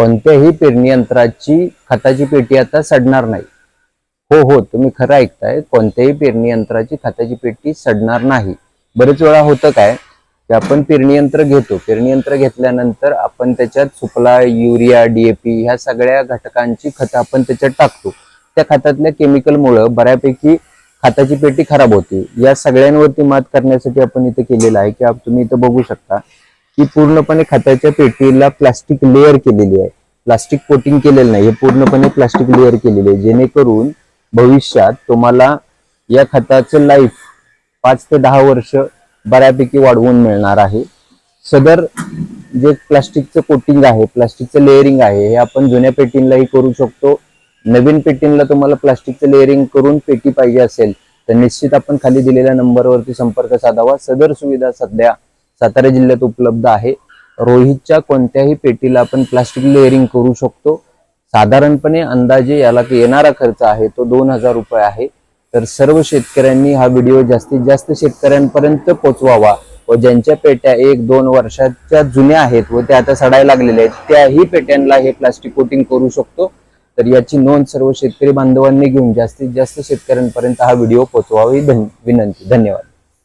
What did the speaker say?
कोणत्याही पेरणी यंत्राची खताची पेटी आता सडणार नाही. हो हो तुम्ही खरं ऐकताय. कोणत्याही पेरणी यंत्राची खताची पेटी सडणार नाही. बरेच वेळा होतं काय की आपण पेरणी यंत्र घेतो. पेरणी यंत्र घेतल्यानंतर आपण त्याच्यात सुफला युरिया डीएपी ह्या सगळ्या घटकांची खतं आपण त्याच्यात टाकतो. त्या खतातल्या केमिकलमुळं बऱ्यापैकी खताची पेटी खराब होते. या सगळ्यांवरती मात करण्यासाठी आपण इथे केलेलं आहे की तुम्ही इथं बघू शकता. ही पूर्णपणे खताच्या पेटीला प्लास्टिक लेअर केलेली आहे. प्लास्टिक कोटिंग केलेलं नाही हे पूर्णपणे प्लास्टिक लेअर केलेली आहे. जेणेकरून भविष्यात तुम्हाला या खताचं लाईफ पाच ते दहा वर्ष बऱ्यापैकी वाढवून मिळणार आहे. सदर जे प्लास्टिकचं कोटिंग आहे प्लास्टिकचं लेअरिंग आहे हे आपण जुन्या पेटींलाही करू शकतो. नवीन पेटींला तुम्हाला प्लास्टिकचं लेअरिंग करून पेटी पाहिजे असेल तर निश्चित आपण खाली दिलेल्या नंबरवरती संपर्क साधावा. सदर सुविधा सध्या सातारा जिल्ह्यात उपलब्ध आहे. रोहितच्या कोणत्याही पेटीला आपण प्लास्टिक लेअरिंग करू शकतो. साधारणपणे अंदाजे याला येणारा खर्च आहे तो दोन हजार रुपये आहे. तर सर्व शेतकऱ्यांनी हा व्हिडिओ जास्तीत जास्त शेतकऱ्यांपर्यंत पोचवावा व ज्यांच्या पेट्या एक दोन वर्षाच्या जुन्या आहेत व त्या आता सडायला लागलेल्या आहेत त्याही पेट्यांना हे प्लास्टिक कोटिंग करू शकतो. तर याची नोंद सर्व शेतकरी बांधवांनी घेऊन जास्तीत जास्त शेतकऱ्यांपर्यंत हा व्हिडिओ पोचवावी. धन- विनंती. धन्यवाद.